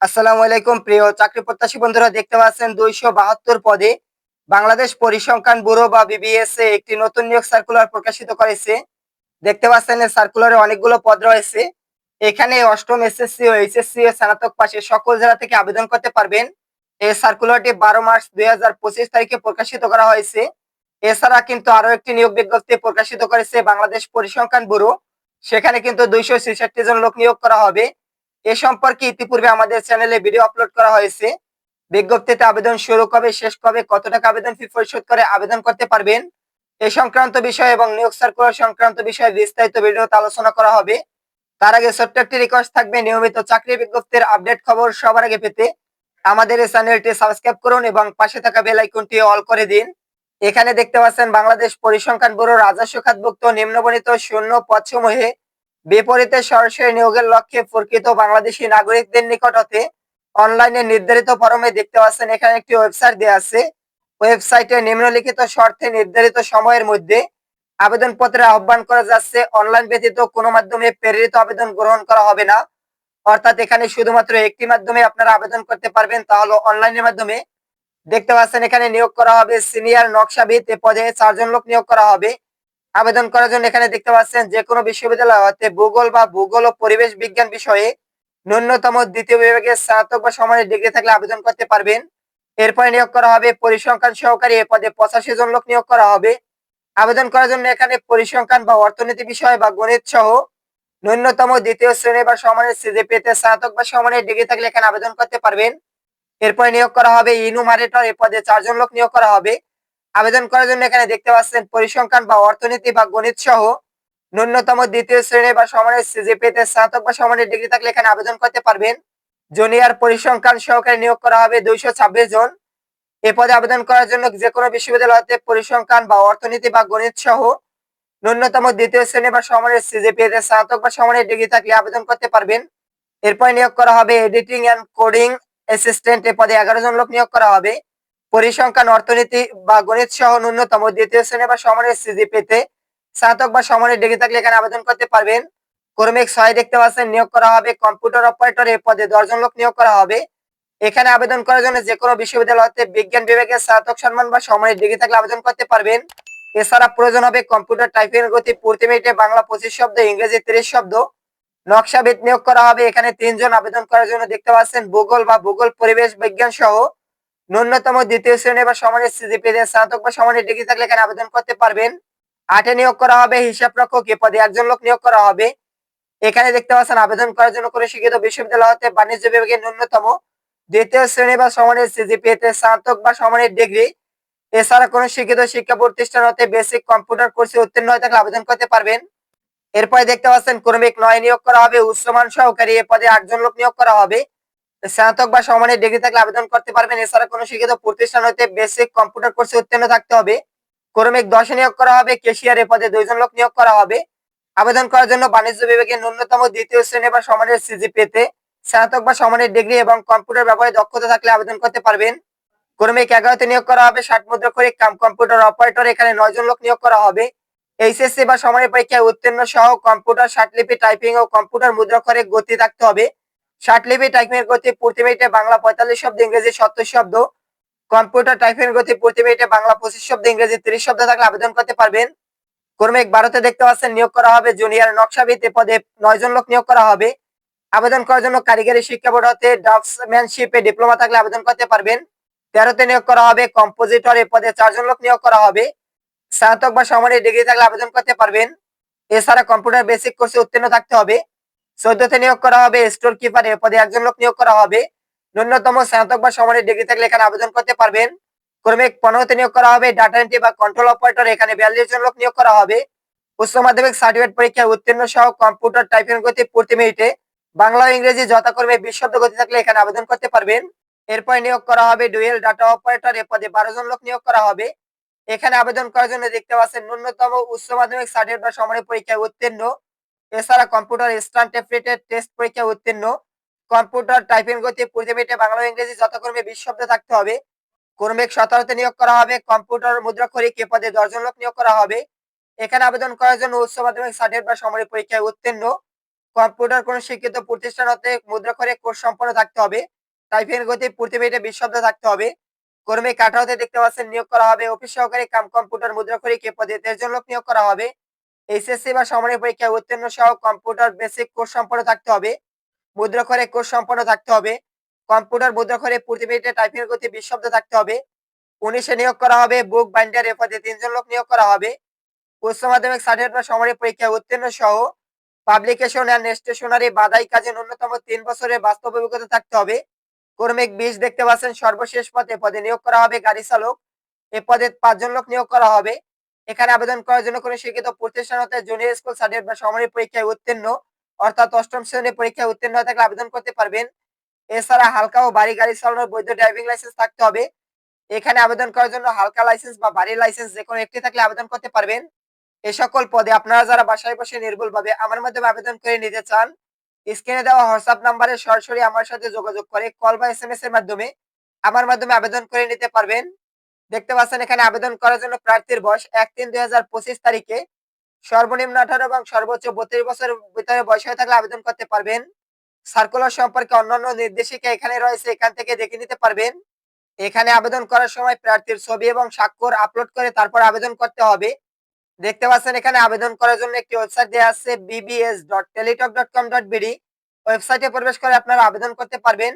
আসসালামু আলাইকুম, প্রিয় চাকরি প্রত্যাশী বন্ধুরা, দেখতে পাচ্ছেন দুইশো বাহাত্তর পদে বাংলাদেশ পরিসংখ্যান ব্যুরো বা বিবিএস এ একটি নতুন নিয়োগ সার্কুলার প্রকাশিত করেছে। দেখতে পাচ্ছেন সার্কুলারে অনেকগুলো পদ রয়েছে। এখানে অষ্টম এসএসসি ও এইচএসসি ও স্নাতক পাশে সকল জেলা থেকে আবেদন করতে পারবেন। এই সার্কুলারটি বারো মার্চ দুই হাজার পঁচিশ তারিখে প্রকাশিত করা হয়েছে। এছাড়া কিন্তু আরও একটি নিয়োগ বিজ্ঞপ্তি প্রকাশিত করেছে বাংলাদেশ পরিসংখ্যান ব্যুরো। সেখানে কিন্তু দুইশো ছেষট্টি জন লোক নিয়োগ করা হবে। এ সম্পর্কে ইতিপূর্বে আমাদের চ্যানেলে ভিডিও আপলোড করা হয়েছে। বিজ্ঞপ্তিতে আবেদন শুরু কবে, শেষ কবে, কত টাকা আবেদন ফি পরিশোধ করে আবেদন করতে পারবেন? এই সংক্রান্ত বিষয় এবং নিয়োগ সার্কুলার সংক্রান্ত বিষয়ে বিস্তারিত ভিডিওতে আলোচনা করা হবে। তার আগে ছোট্ট একটি রিকোয়েস্ট থাকবে, নিয়মিত চাকরি বিজ্ঞপ্তির আপডেট খবর সবার আগে পেতে। আমাদের এই চ্যানেলটি সাবস্ক্রাইব করুন এবং পাশে থাকা বেল আইকনটি অল করে দিন। এখানে দেখতে পাচ্ছেন বাংলাদেশ পরিসংখ্যান ব্যুরো রাজস্ব খাতভুক্ত নিম্নবণিত শূন্য পদসমূহে বিপরীতে সরাসরি নিয়োগের লক্ষ্যে প্রকৃত বাংলাদেশি নাগরিকদের নিকট হতে অনলাইনে নির্ধারিত ফরমে দেখতে পাচ্ছেন, এখানে একটি ওয়েবসাইট দেওয়া আছে। ওয়েবসাইটে নিম্নলিখিত শর্তে নির্ধারিত সময়ের মধ্যে আবেদনপত্রে আহ্বান করা যাচ্ছে। অনলাইন ব্যতীত কোনো মাধ্যমে প্রেরিত আবেদন গ্রহণ করা হবে না। অর্থাৎ এখানে শুধুমাত্র একটি মাধ্যমে আপনারা আবেদন করতে পারবেন, তা হলো অনলাইনের মাধ্যমে। দেখতে পাচ্ছেন, এখানে নিয়োগ করা হবে, সিনিয়র নকশাবিদ এ পদে চারজন লোক নিয়োগ করা হবে। আবেদন করার জন্য এখানে দেখতে পাচ্ছেন যে কোনো বিশ্ববিদ্যালয় হতে ভূগোল বা ভূগোল ও পরিবেশ বিজ্ঞান বিষয়ে ন্যূনতম দ্বিতীয় বিভাগে স্নাতক বা সমানের ডিগ্রি থাকলে আবেদন করতে পারবেন। এরপরে নিয়োগ করা হবে পরিসংখ্যান সহকারী, এ পদে পঁচাশি জন লোক নিয়োগ করা হবে। আবেদন করার জন্য এখানে পরিসংখ্যান বা অর্থনীতি বিষয় বা গণিত সহ ন্যূনতম দ্বিতীয় শ্রেণি বা সমানের সিজিপিতে স্নাতক বা সমানের ডিগ্রি থাকলে এখানে আবেদন করতে পারবেন। এরপরে নিয়োগ করা হবে ইনুমারেটর, এ পদে চারজন লোক নিয়োগ করা হবে। আবেদন করার জন্য এখানে দেখতে পাচ্ছেন পরিসংখ্যান বা অর্থনীতি বা গণিত সহ ন্যূনতম দ্বিতীয় শ্রেণি বা সমানের সিজিপিতে স্নাতক বা সমানের ডিগ্রি থাকলে এখানে আবেদন করতে পারবেন। জুনিয়র পরিসংখ্যান সহকারে নিয়োগ করা হবে দুইশো ছাব্বিশ জন। এ পদে আবেদন করার জন্য যে কোনো বিশ্ববিদ্যালয় হতে পরিসংখ্যান বা অর্থনীতি বা গণিত সহ ন্যূনতম দ্বিতীয় শ্রেণি বা সমানের সিজিপিতে স্নাতক বা সমানের ডিগ্রি থাকলে আবেদন করতে পারবেন। এরপর নিয়োগ করা হবে এডিটিং অ্যান্ড কোডিং অ্যাসিস্ট্যান্ট। এ পদে এগারো জন লোক নিয়োগ করা হবে। পরিসংখ্যান, অর্থনীতি বা গণিত সহ ন্যূনতম দ্বিতীয় শ্রেণি বা সমানের সিজি পেতে স্নাতক বা সমানের ডিগ্রি থাকলে এখানে আবেদন করতে পারবেন। কর্মিক ছয় দেখতে পাচ্ছেন, নিয়োগ করা হবে কম্পিউটার অপারেটর এ পদে দশজন লোক নিয়োগ করা হবে। এখানে আবেদন করার জন্য যে কোনো বিশ্ববিদ্যালয় হতে বিজ্ঞান বিভাগের স্নাতক সম্মান বা সমানের ডিগ্রি থাকলে আবেদন করতে পারবেন। এছাড়া প্রয়োজন হবে কম্পিউটার টাইপিং গতি প্রতি মিনিটে বাংলা পঁচিশ শব্দ, ইংরেজি তিরিশ শব্দ। নকশাবিদ নিয়োগ করা হবে, এখানে তিনজন আবেদন করার জন্য দেখতে পাচ্ছেন, ভূগোল বা ভূগোল পরিবেশ বিজ্ঞান সহ ন্যূনতম দ্বিতীয় শ্রেণি বা সমানের সিজিপি স্নাতক বা সমানের ডিগ্রি থাকলে এখানে আবেদন করতে পারবেন। আটে নিয়োগ করা হবে, হিসাব রক্ষক এ পদে একজন লোক নিয়োগ করা হবে। এখানে দেখতে পাচ্ছেন, আবেদন করার জন্য করে শিক্ষিত বিশ্ববিদ্যালয় হতে বাণিজ্য বিভাগের ন্যূনতম দ্বিতীয় শ্রেণি বা সমানের সিজিপি তে স্নাতক বা সমানের ডিগ্রি। এছাড়া কোনো শিক্ষিত শিক্ষা প্রতিষ্ঠান হতে বেসিক কম্পিউটার কোর্সে উত্তীর্ণ হয়ে থাকলে আবেদন করতে পারবেন। এরপরে দেখতে পাচ্ছেন, কর্মিক নয় নিয়োগ করা হবে, উচ্চমান সহকারী এ পদে আটজন লোক নিয়োগ করা হবে। স্নাতক বা সমানের ডিগ্রি থাকলে আবেদন করতে পারবেন। এছাড়া কোনো শিক্ষিত প্রতিষ্ঠান হতে বেসিক কম্পিউটার কোর্সে উত্তীর্ণ থাকতে হবে। ক্রমিক দশে নিয়োগ করা হবে কেশিয়ার পদে দুইজন লোক নিয়োগ করা হবে। আবেদন করার জন্য বাণিজ্য বিভাগের ন্যূনতম দ্বিতীয় শ্রেণি বা সমানের সিজি পেতে স্নাতক বা সমানের ডিগ্রি এবং কম্পিউটার ব্যবহারে দক্ষতা থাকলে আবেদন করতে পারবেন। ক্রমিক এগারোতে নিয়োগ করা হবে, ষাট মুদ্রাক্ষরিক কাম কম্পিউটার অপারেটর এখানে নয় জন লোক নিয়োগ করা হবে। এইচএসসি বা সমানের পরীক্ষায় উত্তীর্ণ সহ কম্পিউটার ষাটলিপি টাইপিং ও কম্পিউটার মুদ্রা করে গতি থাকতে হবে। ষাটলিপি টাইপিং এর গতি, প্রতি মিনিটে বাংলা পঁয়তাল্লিশ শব্দ ইংরেজি সত্তর শব্দ। কম্পিউটার টাইপিং এর গতি, প্রতি মিনিটে বাংলা পঁচিশ শব্দ ইংরেজি তিরিশ শব্দ থাকলে আবেদন করতে পারবেন। কর্মিক ভারতে দেখতে পাচ্ছেন, নিয়োগ করা হবে জুনিয়র নকশাবিদ এ পদে নয় জন লোক নিয়োগ করা হবে। আবেদন করার জন্য কারিগরি শিক্ষা বোর্ড হতে ড্রাফটসম্যানশিপে ডিপ্লোমা থাকলে আবেদন করতে পারবেন। তেরোতে নিয়োগ করা হবে কম্পোজিটর এ পদে চারজন লোক নিয়োগ করা হবে। স্নাতক বা সমানের ডিগ্রি থাকলে আবেদন করতে পারবেন। এছাড়া কম্পিউটার বেসিক কোর্সে উত্তীর্ণ থাকতে হবে। চোদ্দতে নিয়োগ করা হবে স্টোর কিপার এ পদে একজন লোক নিয়োগ করা হবে। ন্যূনতম স্নাতক বা সমানের ডিগ্রি থাকলে এখানে আবেদন করতে পারবেন। ক্রমিক পনেরোতে নিয়োগ করা হবে ডাটা এন্ট্রি বা কন্ট্রোল অপারেটর এখানে বিয়াল্লিশ জন লোক নিয়োগ করা হবে। উচ্চ মাধ্যমিক সার্টিফিকেট পরীক্ষায় উত্তীর্ণ সহ কম্পিউটার টাইপিং গতি প্রতি মিনিটে বাংলা ও ইংরেজি যথাক্রমে বিশ শব্দ গতি থাকলে এখানে আবেদন করতে পারবেন। এরপরে নিয়োগ করা হবে ডুয়েল ডাটা অপারেটর এ পদে বারো জন লোক নিয়োগ করা হবে। এখানে আবেদন করার জন্য দেখতে পাচ্ছেন ন্যূনতম উচ্চ মাধ্যমিক সার্টিফিকেট বা সমানের পরীক্ষায় উত্তীর্ণ। এছাড়া কম্পিউটার স্ট্যান্ড টেফলেটের টেস্ট পরীক্ষায় উত্তীর্ণ। কম্পিউটার টাইপিং গতি প্রতি বাংলা ইংরেজি যথাক্রমে বিশ শব্দ থাকতে হবে। কর্মিক সতেরোতে নিয়োগ করা হবে। কম্পিউটার মুদ্রাক্ষরিক এ পদে দশজন লোক নিয়োগ করা হবে। এখানে আবেদন করার জন্য উচ্চ মাধ্যমিক, সার্টিফিকেট বা সমানের পরীক্ষায় উত্তীর্ণ। কম্পিউটার কোন শিক্ষিত প্রতিষ্ঠান হতে মুদ্রাক্ষরে কোর্স সম্পন্ন থাকতে হবে। টাইপিং গতি প্রতি মিনিটে বিশ শব্দ থাকতে হবে। কর্মী কাঠা হতে দেখতে পাচ্ছেন নিয়োগ করা হবে। অফিস সহকারী কাম কম্পিউটার মুদ্রাক্ষরী কে পদে তেরজন লোক নিয়োগ করা হবে। এইচএসসি বা সমানের পরীক্ষায় উত্তীর্ণ সহ কম্পিউটার বেসিক কোর্স সম্পন্ন থাকতে হবে। মুদ্রাক্ষরে কোর্স সম্পন্ন থাকতে হবে। কম্পিউটার মুদ্রাক্ষরে প্রতি মিনিটে টাইপিং গতি বিশ শব্দ থাকতে হবে। উনিশে নিয়োগ করা হবে বুক বাইন্ডার এ পদে তিনজন লোক নিয়োগ করা হবে। উচ্চ মাধ্যমিক সার্টিফিকেট বা সমানের পরীক্ষায় উত্তীর্ণ সহ পাবলিকেশন অ্যান্ড স্টেশনারি বাধাই কাজে ন্যূনতম তিন বছরের বাস্তব অভিজ্ঞতা থাকতে হবে। কর্মিক বিশ দেখতে পাচ্ছেন, সর্বশেষ পদে পদে নিয়োগ করা হবে গাড়ি চালক। এ পদে পাঁচজন লোক নিয়োগ করা হবে। এখানে আবেদন করার জন্য কোনো শিক্ষিত প্রতিষ্ঠান হতে জুনিয়র স্কুল সার্টিফিকেট বা সমানের পরীক্ষায় উত্তীর্ণ, অর্থাৎ অষ্টম শ্রেণির পরীক্ষায় উত্তীর্ণ থাকলে আবেদন করতে পারবেন। এছাড়া হালকা ও বাড়ি গাড়ি চালানোর বৈধ ড্রাইভিং লাইসেন্স থাকতে হবে। এখানে আবেদন করার জন্য হালকা লাইসেন্স বা বাড়ির লাইসেন্স যে কোনো একটি থাকলে আবেদন করতে পারবেন। এ সকল পদে আপনারা যারা বাসায় বসে নির্ভুলভাবে আমার মাধ্যমে আবেদন করে নিতে চান, স্ক্রিনে দেওয়া হোয়াটসঅ্যাপ নাম্বারে সরাসরি আমার সাথে যোগাযোগ করে কল বা এস এম এস এর মাধ্যমে আমার মাধ্যমে আবেদন করে নিতে পারবেন। দেখতে পাচ্ছেন এখানে আবেদন করার জন্য প্রার্থীর বয়স এক তিন দুই হাজার পঁচিশ তারিখে। সর্বনিম্ন আঠারো এবং সর্বোচ্চ বত্রিশ বছরের ভিতরে বয়স হয়ে থাকলে আবেদন করতে পারবেন। সার্কুলার সম্পর্কে অন্যান্য নির্দেশিকা এখানে রয়েছে, এখান থেকে দেখে নিতে পারবেন। এখানে আবেদন করার সময় প্রার্থীর ছবি এবং স্বাক্ষর আপলোড করে তারপর আবেদন করতে হবে। দেখতে পাচ্ছেন এখানে আবেদন করার জন্য একটি ওয়েবসাইট দেওয়া আছে BBS dot teletalk dot com dot BD ওয়েবসাইটে প্রবেশ করে আপনারা আবেদন করতে পারবেন।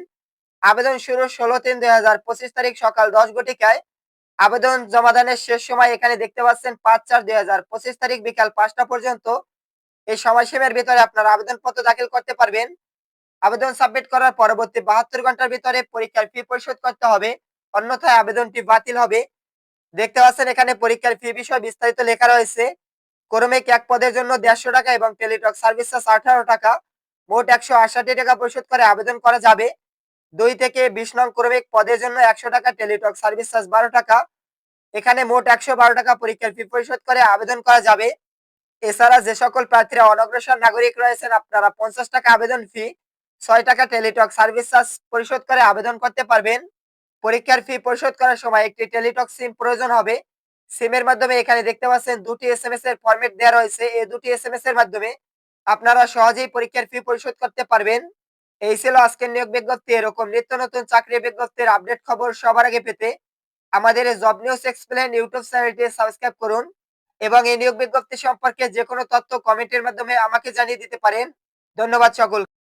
আবেদন শুরু ষোলো তিন দুই হাজার পঁচিশ তারিখ সকাল দশ ঘটিকায় আবেদন জমাদানের শেষ সময় এখানে দেখতে পাচ্ছেন পাঁচ চার দুই হাজার পঁচিশ তারিখ বিকাল পাঁচটা পর্যন্ত এই সময়সীমার ভিতরে আপনারা আবেদনপত্র দাখিল করতে পারবেন। আবেদন সাবমিট করার পরবর্তী বাহাত্তর ঘণ্টার ভিতরে পরীক্ষার ফি পরিশোধ করতে হবে। অন্যথায় আবেদনটি বাতিল হবে। দেখতে পাচ্ছেন এখানে পরীক্ষার ফি বিষয়ে বিস্তারিত লেখা রয়েছে। ক্রমিক এক পদের জন্য দেড়শো টাকা এবং টেলিটক সার্ভিস চার্জ আঠারো টাকা। মোট একশো আষাটি টাকা পরিশোধ করে আবেদন করা যাবে। দুই থেকে বিশ নং ক্রমিক পদের জন্য একশো টাকা টেলিটক সার্ভিস চার্জ বারো টাকা। এখানে মোট একশো বারো টাকা পরীক্ষার ফি পরিশোধ করে আবেদন করা যাবে। এছাড়া যে সকল প্রার্থীরা অনগ্রসর নাগরিক রয়েছেন, আপনারা পঞ্চাশ টাকা আবেদন ফি ছয় টাকা টেলিটক সার্ভিস চার্জ পরিশোধ করে আবেদন করতে পারবেন। পরীক্ষার ফি পরিশোধ করার সময় একটি টেলিটক সিম প্রয়োজন হবে। সিমের মাধ্যমে এখানে দেখতে পাচ্ছেন দুটি এস এম এস এর ফরম্যাট দেওয়া রয়েছে। এই দুটি এস এম এস এর মাধ্যমে আপনারা সহজেই পরীক্ষার ফি পরিশোধ করতে পারবেন। এই ছিল আজকের নিয়োগ বিজ্ঞপ্তি। এরকম নিত্য নতুন চাকরি বিজ্ঞপ্তির আপডেট খবর সবার আগে পেতে আমাদের জব নিউজ এক্সপ্লেন ইউটিউব চ্যানেলটি সাবস্ক্রাইব করুন এবং এই নিয়োগ বিজ্ঞপ্তি সম্পর্কে যে কোনো তথ্য কমেন্টের মাধ্যমে আমাকে জানিয়ে দিতে পারেন। ধন্যবাদ সকল